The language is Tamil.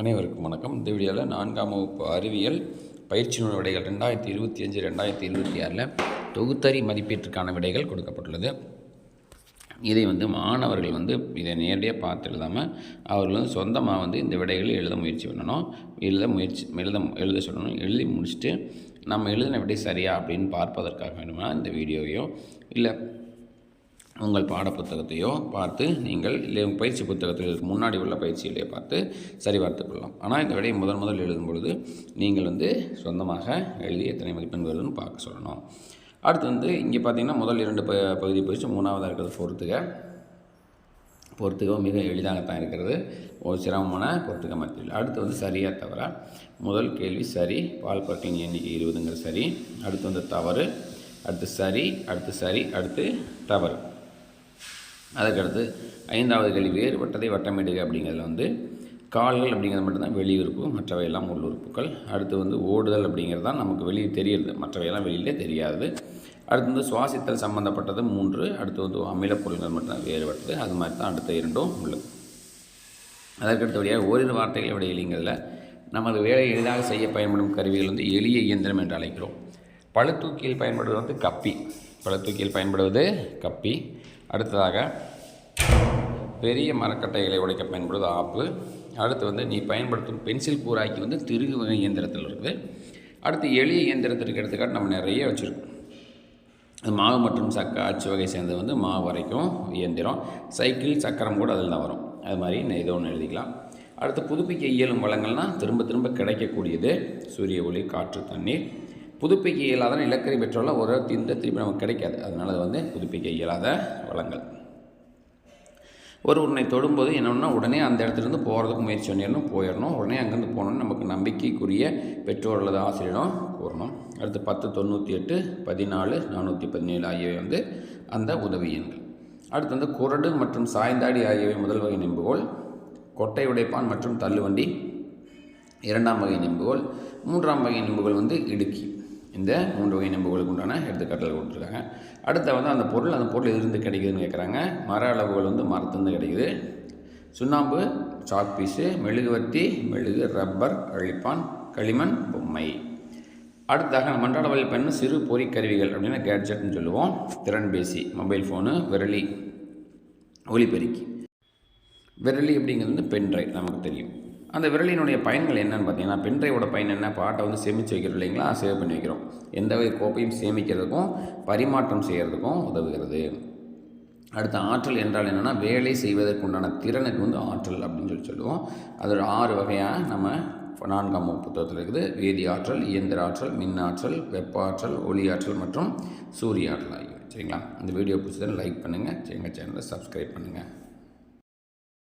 அனைவருக்கும் வணக்கம். இந்த வீடியோவில் நான்காம் வகுப்பு அறிவியல் பயிற்சி நூல் விடைகள் ரெண்டாயிரத்தி இருபத்தி அஞ்சு ரெண்டாயிரத்தி இருபத்தி ஆறில் தொகுத்தறி மதிப்பீட்டிற்கான விடைகள் கொடுக்கப்பட்டுள்ளது. இதை வந்து மாணவர்கள் வந்து இதை நேரடியாக பார்த்து எழுதாமல் அவர்கள் வந்து சொந்தமாக வந்து இந்த விடைகளை எழுத முயற்சி பண்ணணும். எழுத முயற்சி எழுத எழுத சொல்லணும். எழுதி முடிச்சுட்டு நம்ம எழுதின விடை சரியா அப்படின்னு பார்ப்பதற்காக வேணுமா இந்த வீடியோவையோ? இல்லை உங்கள் பாடப்புத்தகத்தையோ பார்த்து நீங்கள் இல்லை உங்கள் பயிற்சி புத்தகத்தில் முன்னாடி உள்ள பயிற்சியிலே பார்த்து சரி பார்த்து கொள்ளலாம். ஆனால் இந்த விடையை முதன் முதல் எழுதும் பொழுது நீங்கள் வந்து சொந்தமாக எழுதி எத்தனை மதிப்பெண் வருதுன்னு பார்க்க சொல்லணும். அடுத்து வந்து இங்கே பார்த்தீங்கன்னா முதல் இரண்டு ப பகுதி பயிற்சி மூணாவதாக இருக்கிறது பொறுத்துக. பொறுத்துக மிக எளிதாகத்தான் இருக்கிறது. ஒரு சிரமமான பொறுத்துக்க மத்தியில் அடுத்து வந்து சரியாக தவிர முதல் கேள்வி சரி. பால் பற்களின் எண்ணிக்கை இருபதுங்கிற சரி. அடுத்து வந்து தவறு. அடுத்து சரி அடுத்து சரி அடுத்து தவறு. அதுக்கடுத்து ஐந்தாவது கேள்வி வேறுபட்டதை வட்டமிடுக அப்படிங்கிறதுல வந்து கால்கள் அப்படிங்கிறது மட்டும்தான் வெளியுறுப்பு மற்றவையெல்லாம் உள்ளுறுப்புகள். அடுத்து வந்து ஓடுதல் அப்படிங்கிறது தான் நமக்கு வெளியே தெரியுது மற்றவையெல்லாம் வெளியிலே தெரியாது. அடுத்து வந்து சுவாசித்தல் சம்மந்தப்பட்டது மூன்று. அடுத்து வந்து அமிலப்பொருள்கள் மட்டும்தான் வேறுபட்டது. அது மாதிரி தான் அடுத்த இரண்டும் உள்ளது. அதற்கடுத்தபடியாக ஓரிரு வார்த்தைகள் விட எளிங்கிறதுல நமது வேலை எளிதாக செய்ய பயன்படும் கருவிகள் வந்து எளிய இயந்திரம் என்று அழைக்கிறோம். பழுத்தூக்கியில் பயன்படுவது வந்து கப்பி. பழுத்தூக்கியில் பயன்படுவது கப்பி. அடுத்ததாக பெரிய மரக்கட்டைகளை உடைக்க பயன்படுது ஆப்பு. அடுத்து வந்து நீ பயன்படுத்தும் பென்சில் கூராக்கி வந்து திருகு வகை இயந்திரத்தில் இருக்குது. அடுத்து எளிய இயந்திரத்திற்கு எடுத்துக்காட்டு நம்ம நிறைய வச்சுருக்கோம். அது மாவு மற்றும் சக்கை அச்சு வகை சேர்ந்தது வந்து மாவு வரைக்கும் இயந்திரம். சைக்கிள் சக்கரம் கூட அதில் தான் வரும். அது மாதிரி நான் ஏதோ ஒன்று எழுதிக்கலாம். அடுத்து புதுப்பிக்க இயலும் வளங்கள்னால் திரும்ப திரும்ப கிடைக்கக்கூடியது சூரிய ஒளி காற்று தண்ணீர். புதுப்பிக்க இயலாத நிலக்கரி பெட்ரோலில் ஒரு இந்த திருப்பி நமக்கு கிடைக்காது. அதனால் அது வந்து புதுப்பிக்க இயலாத வளங்கள். ஒரு உன்னை தொடும்போது என்னென்னா உடனே அந்த இடத்துலேருந்து போகிறதுக்கு முயற்சி பண்ணிடணும் போயிடணும். உடனே அங்கேருந்து போகணும்னு நமக்கு நம்பிக்கைக்குரிய பெற்றோர் அல்லது ஆசிரியரும் கூறணும். அடுத்து பத்து தொண்ணூற்றி எட்டு பதினாலு நானூற்றி பதினேழு ஆகியவை வந்து அந்த உதவி எண்கள். அடுத்து வந்து குரடு மற்றும் சாய்ந்தாடி ஆகியவை முதல் வகை நெம்புகோல் கொட்டை உடைப்பான் மற்றும் தள்ளுவண்டி இரண்டாம் வகை நெம்புகோல் மூன்றாம் வகை நிம்புகள் வந்து இடுக்கி. இந்த மூன்று வகை நெம்புகளுக்கு உண்டான எடுத்துக்காட்டில் கொடுத்துருக்காங்க. அடுத்த வந்து அந்த பொருள் அந்த பொருள் எதிர்ந்து கிடைக்குதுன்னு கேட்குறாங்க மர அளவுகள் வந்து மரத்துலேருந்து கிடைக்குது. சுண்ணாம்பு சாக் பீஸு மெழுகுவர்த்தி மெழுகு ரப்பர் அழிப்பான் களிமண் பொம்மை. அடுத்ததாக மன்றாட வழி பெண் சிறு பொறி கருவிகள் அப்படின்னா கேட்ஜெட்னு சொல்லுவோம். திறன்பேசி மொபைல் ஃபோனு விரலி ஒலிபெருக்கி விரலி அப்படிங்கிறது வந்து பென்ட்ரைவ் நமக்கு தெரியும். அந்த விரலினுடைய பயன்கள் என்னென்னு பார்த்தீங்கன்னா பென்ட்ரைவோட பயன் என்ன? பாட்டை வந்து சேமித்து வைக்கிறோம் இல்லைங்களா? சேவ் பண்ணி வைக்கிறோம். எந்த வகை கோப்பையும் சேமிக்கிறதுக்கும் பரிமாற்றம் செய்கிறதுக்கும் உதவுகிறது. அடுத்த ஆற்றல் என்றால் என்னென்னா வேலை செய்வதற்குண்டான திறனுக்கு வந்து ஆற்றல் அப்படின்னு சொல்லி சொல்லுவோம். அதோட ஆறு வகையாக நம்ம நான்காம் புத்தகத்தில் இருக்குது. வேதி ஆற்றல் இயந்திர ஆற்றல் மின் ஆற்றல் வெப்ப ஆற்றல் ஒளி ஆற்றல் மற்றும் சூரிய ஆற்றல் ஆகியவை. சரிங்களா? இந்த வீடியோ பிடிச்சதை லைக் பண்ணுங்கள் எங்கள் சேனலை சப்ஸ்கிரைப் பண்ணுங்கள்